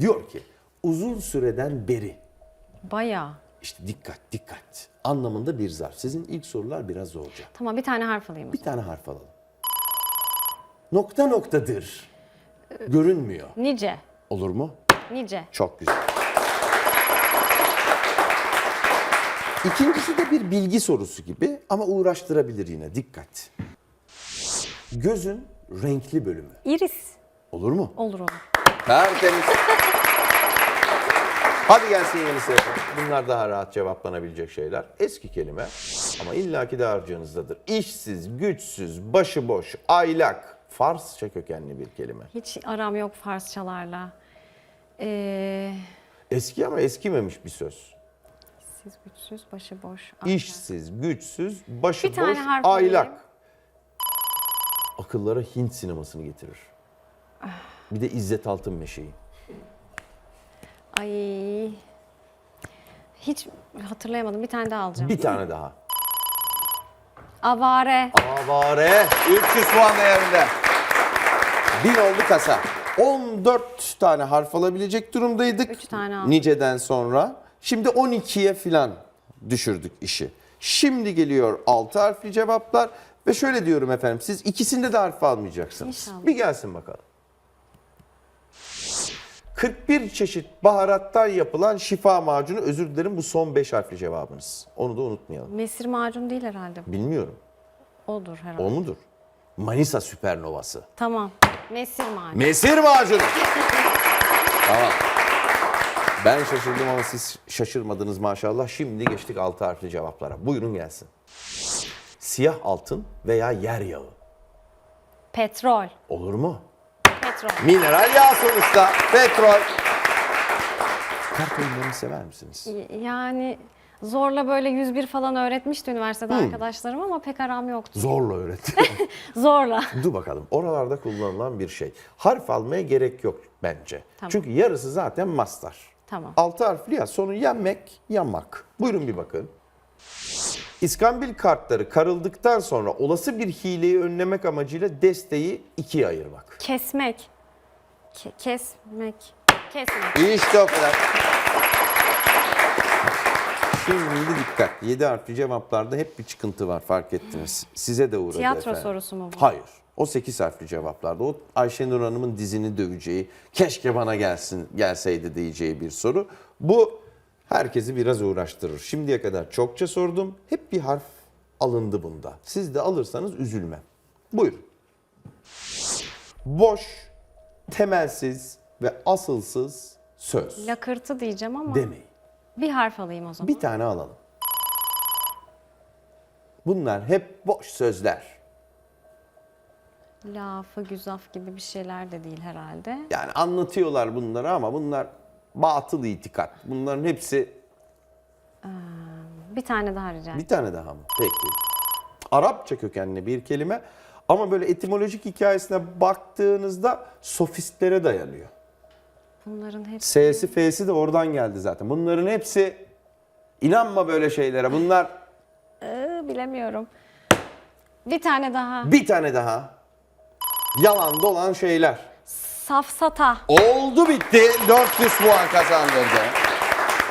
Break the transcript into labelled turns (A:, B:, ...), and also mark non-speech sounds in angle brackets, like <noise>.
A: Diyor ki uzun süreden beri
B: Bayağı.
A: işte dikkat dikkat anlamında bir zarf. Sizin ilk sorular biraz zorca.
B: Tamam bir tane harf alayım.
A: Bir tane harf alalım. Nokta noktadır. Görünmüyor.
B: Nice.
A: Olur mu?
B: Nice.
A: Çok güzel. İkincisi de bir bilgi sorusu gibi ama uğraştırabilir yine. Dikkat. Gözün renkli bölümü.
B: Iris.
A: Olur mu?
B: Olur olur.
A: Tertemiz. Hadi gelsin yenisi. Bunlar daha rahat cevaplanabilecek şeyler. Eski kelime ama illaki de harcınızdadır. İşsiz, güçsüz, başıboş, aylak. Farsça kökenli bir kelime.
B: Hiç aram yok Farsçalarla. Ee,
A: Eski ama eskimemiş bir söz.
B: siz güçsüz, başıboş.
A: İşsiz, güçsüz, başıboş,
B: Bir tane harf
A: aylak. Akıllara Hint sinemasını getirir. Bir de İzzet Altınmeşe'yi.
B: Ay. Hiç hatırlayamadım. Bir tane daha alacağım.
A: Bir tane daha.
B: Avare.
A: Avare 300 puan değerinde. 1000 oldu kasa. 14 tane harf alabilecek durumdaydık.
B: Üç tane aldım.
A: Niceden sonra. Şimdi 12'ye filan düşürdük işi. Şimdi geliyor 6 harfli cevaplar. Ve şöyle diyorum efendim siz ikisinde de harf almayacaksınız.
B: İnşallah.
A: Bir gelsin bakalım. 41 çeşit baharattan yapılan şifa macunu özür dilerim bu son 5 harfli cevabınız. Onu da unutmayalım.
B: Mesir macun değil herhalde.
A: Bilmiyorum.
B: Odur herhalde.
A: O mudur? Manisa süpernovası.
B: Tamam. Mesir macun.
A: Mesir macunu. tamam. Ben şaşırdım ama siz şaşırmadınız maşallah. Şimdi geçtik altı harfli cevaplara. Buyurun gelsin. Siyah altın veya yer yağı.
B: Petrol.
A: Olur mu?
B: Petrol.
A: Mineral yağ sonuçta. Petrol. Kart oyunlarını sever misiniz?
B: Yani zorla böyle 101 falan öğretmişti üniversitede arkadaşlarım ama pek aram yoktu.
A: Zorla öğretti. <laughs>
B: Zorla.
A: Dur bakalım. Oralarda kullanılan bir şey. Harf almaya gerek yok bence.
B: Tamam.
A: Çünkü yarısı zaten mastar.
B: Tamam.
A: Altı harfli ya sonu yenmek, yanmak. Buyurun bir bakın. İskambil kartları karıldıktan sonra olası bir hileyi önlemek amacıyla desteği ikiye ayırmak.
B: Kesmek. Ke- kesmek. Kesmek.
A: İşte o kadar. Şimdi dikkat. 7 harfli cevaplarda hep bir çıkıntı var fark ettiniz. Size de uğradı
B: Tiyatro
A: efendim.
B: sorusu mu bu?
A: Hayır. O 8 harfli cevaplarda. O Ayşenur Hanım'ın dizini döveceği, keşke bana gelsin gelseydi diyeceği bir soru. Bu herkesi biraz uğraştırır. Şimdiye kadar çokça sordum. Hep bir harf alındı bunda. Siz de alırsanız üzülmem. Buyurun. Boş, temelsiz ve asılsız söz.
B: Lakırtı diyeceğim ama
A: Demeyin.
B: bir harf alayım o zaman.
A: Bir tane alalım. Bunlar hep boş sözler.
B: Lafı, güzaf gibi bir şeyler de değil herhalde.
A: Yani anlatıyorlar bunları ama bunlar batıl itikat. Bunların hepsi
B: Bir tane daha rica
A: bir tane daha mı? Peki. Arapça kökenli bir kelime ama böyle etimolojik hikayesine baktığınızda sofistlere dayanıyor.
B: Bunların hepsi
A: S'si F'si de oradan geldi zaten. Bunların hepsi inanma böyle şeylere. Bunlar
B: Ee, bilemiyorum. Bir tane daha.
A: bir tane daha yalan dolan şeyler.
B: Safsata.
A: Oldu bitti. 400 puan kazandırdı.